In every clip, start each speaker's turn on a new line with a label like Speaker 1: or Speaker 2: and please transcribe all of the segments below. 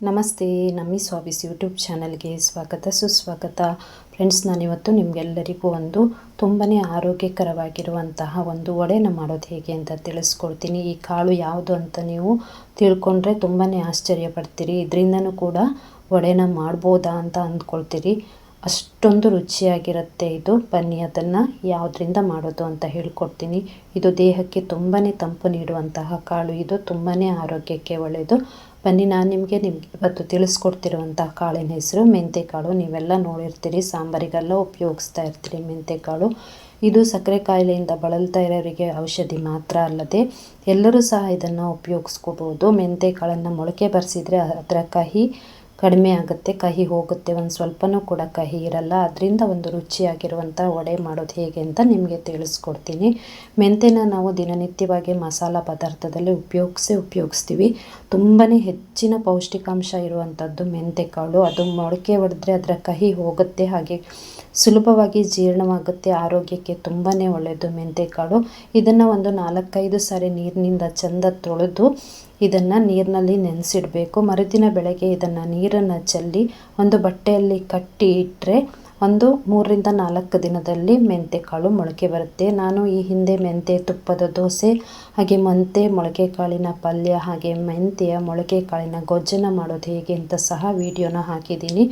Speaker 1: ನಮಸ್ತೆ, ನಮ್ಮಿ ಸ್ವಾಬಿಸ್ ಯೂಟ್ಯೂಬ್ ಚಾನಲ್ಗೆ ಸ್ವಾಗತ, ಸುಸ್ವಾಗತ. ಫ್ರೆಂಡ್ಸ್, ನಾನಿವತ್ತು ನಿಮಗೆಲ್ಲರಿಗೂ ಒಂದು ತುಂಬಾ ಆರೋಗ್ಯಕರವಾಗಿರುವಂತಹ ಒಂದು ವಡೆನ ಮಾಡೋದು ಹೇಗೆ ಅಂತ ತಿಳಿಸ್ಕೊಡ್ತೀನಿ. ಈ ಕಾಳು ಯಾವುದು ಅಂತ ನೀವು ತಿಳ್ಕೊಂಡ್ರೆ ತುಂಬಾ ಆಶ್ಚರ್ಯ ಪಡ್ತೀರಿ ಇದರಿಂದನೂ ಕೂಡ ವಡೆನ ಮಾಡ್ಬೋದಾ ಅಂತ ಅಂದ್ಕೊಳ್ತೀರಿ. ಅಷ್ಟೊಂದು ರುಚಿಯಾಗಿರುತ್ತೆ ಇದು. ಬನ್ನಿ, ಅದನ್ನು ಯಾವುದರಿಂದ ಮಾಡೋದು ಅಂತ ಹೇಳ್ಕೊಡ್ತೀನಿ. ಇದು ದೇಹಕ್ಕೆ ತುಂಬಾ ತಂಪು ನೀಡುವಂತಹ ಕಾಳು. ಇದು ತುಂಬಾ ಆರೋಗ್ಯಕ್ಕೆ ಒಳ್ಳೆಯದು ಬನ್ನಿ, ನಾನು ನಿಮಗೆ ನಿಮಗೆ ಇವತ್ತು ತಿಳಿಸ್ಕೊಡ್ತಿರುವಂಥ ಕಾಳಿನ ಹೆಸರು ಮೆಂತೆಕಾಳು. ನೀವೆಲ್ಲ ನೋಡಿರ್ತೀರಿ, ಸಾಂಬಾರಿಗೆಲ್ಲ ಉಪಯೋಗಿಸ್ತಾ ಇರ್ತೀರಿ ಮೆಂತೆಕಾಳು. ಇದು ಸಕ್ಕರೆ ಕಾಯಿಲೆಯಿಂದ ಬಳಲ್ತಾ ಇರೋರಿಗೆ ಔಷಧಿ ಮಾತ್ರ ಅಲ್ಲದೆ ಎಲ್ಲರೂ ಸಹ ಇದನ್ನು ಉಪಯೋಗಿಸ್ಕೋಬೋದು. ಮೆಂತೆಕಾಳನ್ನು ಮೊಳಕೆ ಬರೆಸಿದರೆ ಅದರ ಕಹಿ ಕಡಿಮೆ ಆಗುತ್ತೆ, ಕಹಿ ಹೋಗುತ್ತೆ, ಒಂದು ಸ್ವಲ್ಪನೂ ಕೂಡ ಕಹಿ ಇರಲ್ಲ. ಅದರಿಂದ ಒಂದು ರುಚಿಯಾಗಿರುವಂಥ ವಡೆ ಮಾಡೋದು ಹೇಗೆ ಅಂತ ನಿಮಗೆ ತಿಳಿಸ್ಕೊಡ್ತೀನಿ. ಮೆಂತೆನ ನಾವು ದಿನನಿತ್ಯವಾಗಿ ಮಸಾಲ ಪದಾರ್ಥದಲ್ಲಿ ಉಪಯೋಗಿಸೇ ಉಪಯೋಗಿಸ್ತೀವಿ. ತುಂಬಾ ಹೆಚ್ಚಿನ ಪೌಷ್ಟಿಕಾಂಶ ಇರುವಂಥದ್ದು ಮೆಂತೆ ಕಾಳು ಅದು ಮೊಳಕೆ ಹೊಡೆದ್ರೆ ಅದರ ಕಹಿ ಹೋಗುತ್ತೆ. ಹಾಗೆ ಸುಲಭವಾಗಿ ಜೀರ್ಣವಾಗುತ್ತೆ. ಆರೋಗ್ಯಕ್ಕೆ ತುಂಬಾ ಒಳ್ಳೆಯದು ಮೆಂತೆಕಾಳು. ಇದನ್ನು ಒಂದು ನಾಲ್ಕೈದು ಸಾರಿ ನೀರಿನಿಂದ ಚೆಂದ ತೊಳೆದು ಇದನ್ನು ನೀರಿನಲ್ಲಿ ನೆನೆಸಿಡಬೇಕು. ಮರುದಿನ ಬೆಳಗ್ಗೆ ಇದನ್ನು ನೀರನ್ನು ಚೆಲ್ಲಿ ಒಂದು ಬಟ್ಟೆಯಲ್ಲಿ ಕಟ್ಟಿ ಇಟ್ಟರೆ ಒಂದು ಮೂರರಿಂದ ನಾಲ್ಕು ದಿನದಲ್ಲಿ ಮೆಂತೆ ಕಾಳು ಮೊಳಕೆ ಬರುತ್ತೆ. ನಾನು ಈ ಹಿಂದೆ ಮೆಂತೆ ತುಪ್ಪದ ದೋಸೆ, ಹಾಗೆ ಮೆಂತೆ, ಮೊಳಕೆ ಕಾಳಿನ ಪಲ್ಯ, ಹಾಗೆ ಮೆಂತೆಯ, ಮೊಳಕೆ ಕಾಳಿನ ಗೊಜ್ಜನ್ನು ಮಾಡೋದು ಹೇಗೆ ಅಂತ ಸಹ ವಿಡಿಯೋನ ಹಾಕಿದ್ದೀನಿ.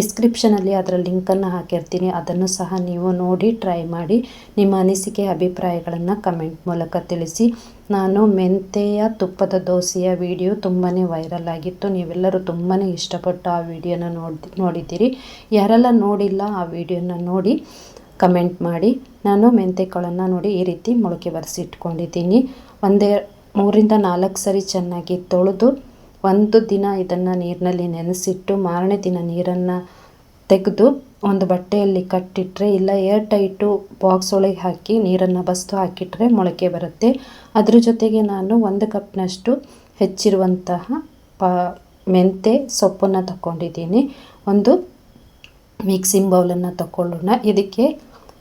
Speaker 1: ಡಿಸ್ಕ್ರಿಪ್ಷನಲ್ಲಿ ಅದರ ಲಿಂಕನ್ನು ಹಾಕಿರ್ತೀನಿ. ಅದನ್ನು ಸಹ ನೀವು ನೋಡಿ ಟ್ರೈ ಮಾಡಿ. ನಿಮ್ಮ ಅನಿಸಿಕೆ, ಅಭಿಪ್ರಾಯಗಳನ್ನು ಕಮೆಂಟ್ ಮೂಲಕ ತಿಳಿಸಿ. ನಾನು ಮೆಂತೆಯ ತುಪ್ಪದ ದೋಸೆಯ ವಿಡಿಯೋ ತುಂಬಾ ವೈರಲ್ ಆಗಿತ್ತು. ನೀವೆಲ್ಲರೂ ತುಂಬಾ ಇಷ್ಟಪಟ್ಟು ಆ ವಿಡಿಯೋನ ನೋಡಿ ನೋಡಿದ್ದೀರಿ. ಯಾರೆಲ್ಲ ನೋಡಿಲ್ಲ ಆ ವಿಡಿಯೋನ ನೋಡಿ ಕಮೆಂಟ್ ಮಾಡಿ. ನಾನು ಮೆಂತೆಕಾಳನ್ನು ನೋಡಿ ಈ ರೀತಿ ಮೊಳಕೆ ಬರೆಸಿಟ್ಕೊಂಡಿದ್ದೀನಿ. ಒಂದೇ ಮೂರಿಂದ ನಾಲ್ಕು ಸರಿ ಚೆನ್ನಾಗಿ ತೊಳೆದು ಒಂದು ದಿನ ಇದನ್ನು ನೀರಿನಲ್ಲಿ ನೆನೆಸಿಟ್ಟು ಮಾರನೇ ದಿನ ನೀರನ್ನು ತೆಗೆದು ಒಂದು ಬಟ್ಟೆಯಲ್ಲಿ ಕಟ್ಟಿಟ್ಟರೆ ಇಲ್ಲ ಏರ್ ಟೈಟು ಬಾಕ್ಸ್ ಒಳಗೆ ಹಾಕಿ ನೀರನ್ನು ಬಸ್ತು ಹಾಕಿಟ್ರೆ ಮೊಳಕೆ ಬರುತ್ತೆ. ಅದ್ರ ಜೊತೆಗೆ ನಾನು ಒಂದು ಕಪ್ನಷ್ಟು ಹೆಚ್ಚಿರುವಂತಹ ಪ ಮೆಂತೆ ಸೊಪ್ಪನ್ನು ತಗೊಂಡಿದ್ದೀನಿ ಒಂದು ಮಿಕ್ಸಿಂಗ್ ಬೌಲನ್ನು ತಗೊಳ್ಳೋಣ ಇದಕ್ಕೆ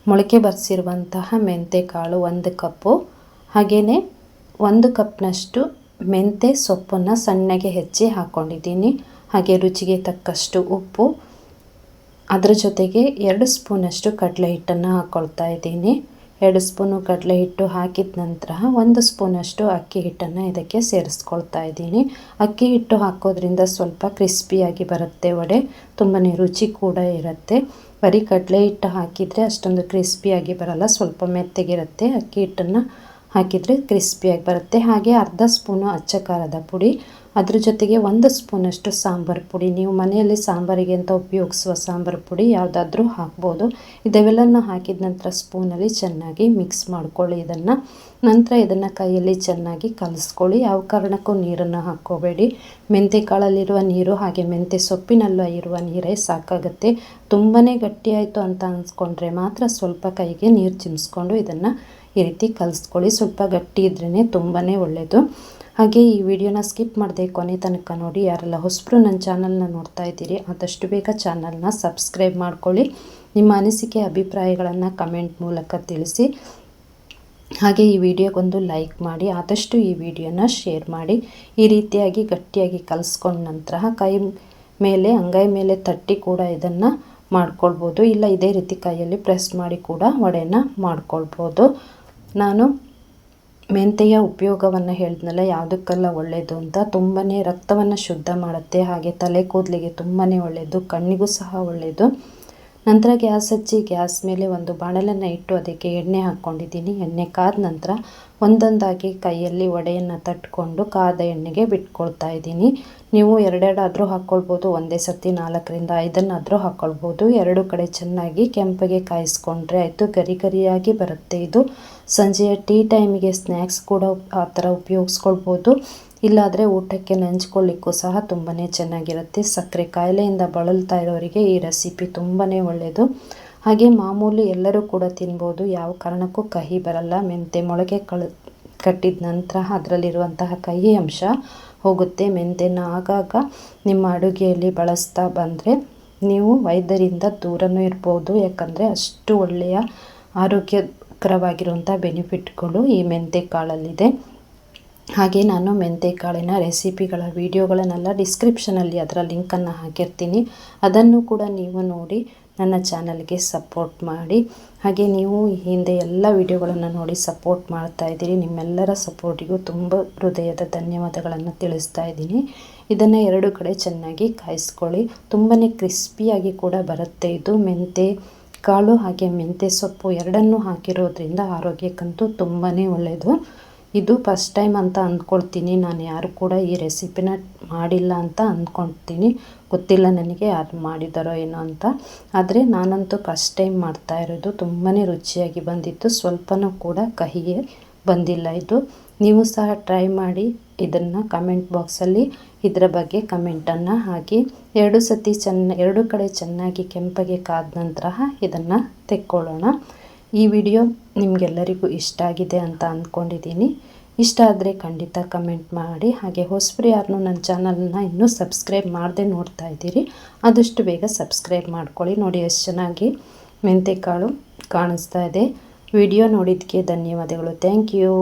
Speaker 1: ಮೊಳಕೆ ಬರೆಸಿರುವಂತಹ ಮೆಂತೆ ಕಾಳು ಒಂದು ಕಪ್ಪು. ಹಾಗೆಯೇ ಒಂದು ಕಪ್ನಷ್ಟು ಮೆಂತೆ ಸೊಪ್ಪನ್ನು ಸಣ್ಣಗೆ ಹೆಚ್ಚಿ ಹಾಕ್ಕೊಂಡಿದ್ದೀನಿ ಹಾಗೆ ರುಚಿಗೆ ತಕ್ಕಷ್ಟು ಉಪ್ಪು. ಅದರ ಜೊತೆಗೆ ಎರಡು ಸ್ಪೂನಷ್ಟು ಕಡಲೆ ಹಿಟ್ಟನ್ನು ಹಾಕ್ಕೊಳ್ತಾ ಇದ್ದೀನಿ. ಎರಡು ಸ್ಪೂನು ಕಡಲೆ ಹಿಟ್ಟು ಹಾಕಿದ ನಂತರ ಒಂದು ಸ್ಪೂನಷ್ಟು ಅಕ್ಕಿ ಹಿಟ್ಟನ್ನು ಇದಕ್ಕೆ ಸೇರಿಸ್ಕೊಳ್ತಾ ಇದ್ದೀನಿ. ಅಕ್ಕಿ ಹಿಟ್ಟು ಹಾಕೋದ್ರಿಂದ ಸ್ವಲ್ಪ ಕ್ರಿಸ್ಪಿಯಾಗಿ ಬರುತ್ತೆ ವಡೆ ತುಂಬಾ ರುಚಿ ಕೂಡ ಇರುತ್ತೆ. ಬರೀ ಕಡಲೆ ಹಿಟ್ಟು ಹಾಕಿದರೆ ಅಷ್ಟೊಂದು ಕ್ರಿಸ್ಪಿಯಾಗಿ ಬರಲ್ಲ, ಸ್ವಲ್ಪ ಮೆತ್ತಗಿರುತ್ತೆ. ಅಕ್ಕಿ ಹಿಟ್ಟನ್ನು ಹಾಕಿದರೆ ಕ್ರಿಸ್ಪಿಯಾಗಿ ಬರುತ್ತೆ. ಹಾಗೆ ಅರ್ಧ ಸ್ಪೂನು ಅಚ್ಚ ಖಾರದ ಪುಡಿ ಅದ್ರ ಜೊತೆಗೆ ಒಂದು ಸ್ಪೂನಷ್ಟು ಸಾಂಬಾರು ಪುಡಿ. ನೀವು ಮನೆಯಲ್ಲಿ ಸಾಂಬಾರಿಗೆ ಅಂತ ಉಪಯೋಗಿಸುವ ಸಾಂಬಾರು ಪುಡಿ ಯಾವುದಾದ್ರೂ ಹಾಕ್ಬೋದು. ಇದೆಲ್ಲನ ಹಾಕಿದ ನಂತರ ಸ್ಪೂನಲ್ಲಿ ಚೆನ್ನಾಗಿ ಮಿಕ್ಸ್ ಮಾಡ್ಕೊಳ್ಳಿ ಇದನ್ನು. ನಂತರ ಇದನ್ನು ಕೈಯಲ್ಲಿ ಚೆನ್ನಾಗಿ ಕಲಿಸ್ಕೊಳ್ಳಿ. ಯಾವ ಕಾರಣಕ್ಕೂ ನೀರನ್ನು ಹಾಕ್ಕೋಬೇಡಿ. ಮೆಂತೆ ಕಾಳಲ್ಲಿರುವ ನೀರು ಹಾಗೆ ಮೆಂತೆ ಸೊಪ್ಪಿನಲ್ಲೂ ಇರುವ ನೀರೇ ಸಾಕಾಗುತ್ತೆ. ತುಂಬಾ ಗಟ್ಟಿಯಾಯಿತು ಅಂತ ಅನ್ಸ್ಕೊಂಡ್ರೆ ಮಾತ್ರ ಸ್ವಲ್ಪ ಕೈಗೆ ನೀರು ಚಿಮ್ಸ್ಕೊಂಡು ಇದನ್ನು ಈ ರೀತಿ ಕಲಿಸ್ಕೊಳ್ಳಿ. ಸ್ವಲ್ಪ ಗಟ್ಟಿ ಇದ್ರೇ ತುಂಬಾ ಒಳ್ಳೆಯದು ಹಾಗೆ ಈ ವಿಡಿಯೋನ ಸ್ಕಿಪ್ ಮಾಡದೆ ಕೊನೆ ತನಕ ನೋಡಿ, ಯಾರೆಲ್ಲ ಹೊಸಬ್ರು ನನ್ನ ಚಾನಲ್ನ ನೋಡ್ತಾ ಇದ್ದೀರಿ, ಆದಷ್ಟು ಬೇಗ ಚಾನಲ್ನ ಸಬ್ಸ್ಕ್ರೈಬ್ ಮಾಡ್ಕೊಳ್ಳಿ. ನಿಮ್ಮ ಅನಿಸಿಕೆ, ಅಭಿಪ್ರಾಯಗಳನ್ನು ಕಮೆಂಟ್ ಮೂಲಕ ತಿಳಿಸಿ. ಹಾಗೆ ಈ ವಿಡಿಯೋಗೊಂದು ಲೈಕ್ ಮಾಡಿ, ಆದಷ್ಟು ಈ ವಿಡಿಯೋನ ಶೇರ್ ಮಾಡಿ. ಈ ರೀತಿಯಾಗಿ ಗಟ್ಟಿಯಾಗಿ ಕಲಿಸ್ಕೊಂಡ ನಂತರ ಕೈ ಮೇಲೆ ಅಂಗೈ ಮೇಲೆ ತಟ್ಟಿ ಕೂಡ ಇದನ್ನು ಮಾಡ್ಕೊಳ್ಬೋದು. ಇಲ್ಲ, ಇದೇ ರೀತಿ ಕೈಯಲ್ಲಿ ಪ್ರೆಸ್ ಮಾಡಿ ಕೂಡ ವಡೆನ ಮಾಡ್ಕೊಳ್ಬೋದು. ನಾನು ಮೆಂತೆಯ ಉಪಯೋಗವನ್ನು ಹೇಳಿದ್ನಲ್ಲ, ಯಾವುದಕ್ಕೆಲ್ಲ ಒಳ್ಳೆಯದು ಅಂತ. ತುಂಬಾ ರಕ್ತವನ್ನು ಶುದ್ಧ ಮಾಡುತ್ತೆ, ಹಾಗೆ ತಲೆ ಕೂದಲಿಗೆ ತುಂಬಾ ಒಳ್ಳೆಯದು ಕಣ್ಣಿಗೂ ಸಹ ಒಳ್ಳೆಯದು ನಂತರ ಗ್ಯಾಸ್ ಹಚ್ಚಿ ಗ್ಯಾಸ್ ಮೇಲೆ ಒಂದು ಬಾಣಲನ್ನು ಇಟ್ಟು ಅದಕ್ಕೆ ಎಣ್ಣೆ ಹಾಕ್ಕೊಂಡಿದ್ದೀನಿ. ಎಣ್ಣೆ ಕಾದ ನಂತರ ಒಂದೊಂದಾಗಿ ಕೈಯಲ್ಲಿ ವಡೆಯನ್ನು ತಟ್ಕೊಂಡು ಕಾದ ಎಣ್ಣೆಗೆ ಬಿಟ್ಕೊಳ್ತಾ ಇದ್ದೀನಿ. ನೀವು ಎರಡೆರಡಾದರೂ ಹಾಕ್ಕೊಳ್ಬೋದು, ಒಂದೇ ಸರ್ತಿ ನಾಲ್ಕರಿಂದ ಐದನ್ನಾದರೂ ಹಾಕ್ಕೊಳ್ಬೋದು. ಎರಡು ಕಡೆ ಚೆನ್ನಾಗಿ ಕೆಂಪಗೆ ಕಾಯಿಸ್ಕೊಂಡ್ರೆ ಆಯಿತು, ಗರಿ ಗರಿಯಾಗಿ ಬರುತ್ತೆ ಇದು. ಸಂಜೆಯ ಟೀ ಟೈಮಿಗೆ ಸ್ನ್ಯಾಕ್ಸ್ ಕೂಡ ಆ ಥರ ಉಪಯೋಗಿಸ್ಕೊಳ್ಬೋದು. ಇಲ್ಲಾದರೆ ಊಟಕ್ಕೆ ನೆಂಚ್ಕೊಳ್ಳಿಕ್ಕೂ ಸಹ ತುಂಬಾ ಚೆನ್ನಾಗಿರುತ್ತೆ. ಸಕ್ಕರೆ ಕಾಯಿಲೆಯಿಂದ ಬಳಲ್ತಾ ಇರೋರಿಗೆ ಈ ರೆಸಿಪಿ ತುಂಬಾ ಒಳ್ಳೆಯದು ಹಾಗೆ ಮಾಮೂಲಿ ಎಲ್ಲರೂ ಕೂಡ ತಿನ್ಬೋದು. ಯಾವ ಕಾರಣಕ್ಕೂ ಕಹಿ ಬರಲ್ಲ. ಮೆಂತೆ ಮೊಳಕೆ ಕಳ, ಕಟ್ಟಿದ ನಂತರ ಅದರಲ್ಲಿರುವಂತಹ ಕಹಿ ಅಂಶ ಹೋಗುತ್ತೆ. ಮೆಂತೆನ ಆಗಾಗ ನಿಮ್ಮ ಅಡುಗೆಯಲ್ಲಿ ಬಳಸ್ತಾ ಬಂದರೆ ನೀವು ವೈದ್ಯರಿಂದ ದೂರನೂ ಇರ್ಬೋದು. ಯಾಕಂದರೆ ಅಷ್ಟು ಒಳ್ಳೆಯ ಆರೋಗ್ಯಕರವಾಗಿರುವಂಥ ಬೆನಿಫಿಟ್ಗಳು ಈ ಮೆಂತೆ ಕಾಳಲ್ಲಿದೆ. ಹಾಗೆ ನಾನು ಮೆಂತೆಕಾಳಿನ ರೆಸಿಪಿಗಳ ವಿಡಿಯೋಗಳನ್ನೆಲ್ಲ ಡಿಸ್ಕ್ರಿಪ್ಷನಲ್ಲಿ ಅದರ ಲಿಂಕನ್ನು ಹಾಕಿರ್ತೀನಿ. ಅದನ್ನು ಕೂಡ ನೀವು ನೋಡಿ ನನ್ನ ಚಾನಲ್ಗೆ ಸಪೋರ್ಟ್ ಮಾಡಿ. ಹಾಗೆ ನೀವು ಹಿಂದೆ ಎಲ್ಲ ವಿಡಿಯೋಗಳನ್ನು ನೋಡಿ ಸಪೋರ್ಟ್ ಮಾಡ್ತಾ ಇದ್ದೀರಿ. ನಿಮ್ಮೆಲ್ಲರ ಸಪೋರ್ಟಿಗೂ ತುಂಬ ಹೃದಯದ ಧನ್ಯವಾದಗಳನ್ನು ತಿಳಿಸ್ತಾ ಇದ್ದೀನಿ. ಇದನ್ನು ಎರಡು ಕಡೆ ಚೆನ್ನಾಗಿ ಕಾಯಿಸ್ಕೊಳ್ಳಿ. ತುಂಬಾ ಕ್ರಿಸ್ಪಿಯಾಗಿ ಕೂಡ ಬರುತ್ತೆ ಇದು. ಮೆಂತೆ ಕಾಳು ಹಾಗೆ ಮೆಂತೆ ಸೊಪ್ಪು ಎರಡನ್ನೂ ಹಾಕಿರೋದ್ರಿಂದ ಆರೋಗ್ಯಕ್ಕಂತೂ ತುಂಬಾ ಒಳ್ಳೆಯದು ಇದು ಫಸ್ಟ್ ಟೈಮ್ ಅಂತ ಅಂದ್ಕೊಳ್ತೀನಿ ನಾನು ಯಾರು ಕೂಡ ಈ ರೆಸಿಪಿನ ಮಾಡಿಲ್ಲ ಅಂತ ಅಂದ್ಕೊಳ್ತೀನಿ ಗೊತ್ತಿಲ್ಲ ನನಗೆ ಯಾರು ಮಾಡಿದಾರೋ ಏನೋ ಅಂತ. ಆದರೆ ನಾನಂತೂ ಫಸ್ಟ್ ಟೈಮ್ ಮಾಡ್ತಾ ಇರೋದು. ತುಂಬಾ ರುಚಿಯಾಗಿ ಬಂದಿತ್ತು. ಸ್ವಲ್ಪನೂ ಕೂಡ ಕಹಿಯೇ ಬಂದಿಲ್ಲ ಇದು. ನೀವು ಸಹ ಟ್ರೈ ಮಾಡಿ ಇದನ್ನು ಕಮೆಂಟ್ ಬಾಕ್ಸಲ್ಲಿ ಇದರ ಬಗ್ಗೆ ಕಮೆಂಟನ್ನು ಹಾಕಿ. ಎರಡು ಸತಿ ಚೆನ್ನ, ಎರಡು ಕಡೆ ಚೆನ್ನಾಗಿ ಕೆಂಪಗೆ ಕಾದ ನಂತರ ಇದನ್ನು ತೆಕ್ಕೊಳ್ಳೋಣ. ಈ ವಿಡಿಯೋ ನಿಮಗೆಲ್ಲರಿಗೂ ಇಷ್ಟ ಆಗಿದೆ ಅಂತ ಅಂದ್ಕೊಂಡಿದ್ದೀನಿ. ಇಷ್ಟ ಆದರೆ ಖಂಡಿತ ಕಮೆಂಟ್ ಮಾಡಿ. ಹಾಗೆ ಹೊಸಬ್ರು ಯಾರನ್ನೂ ನನ್ನ ಚಾನಲನ್ನ ಇನ್ನೂ ಸಬ್ಸ್ಕ್ರೈಬ್ ಮಾಡದೆ ನೋಡ್ತಾ ಇದ್ದೀರಿ. ಆದಷ್ಟು ಬೇಗ ಸಬ್ಸ್ಕ್ರೈಬ್ ಮಾಡ್ಕೊಳ್ಳಿ. ನೋಡಿ ಎಷ್ಟು ಚೆನ್ನಾಗಿ ಮೆಂತೆಕಾಳು ಕಾಣಿಸ್ತಾ ಇದೆ. ವಿಡಿಯೋ ನೋಡಿದ್ದಕ್ಕೆ ಧನ್ಯವಾದಗಳು. Thank you.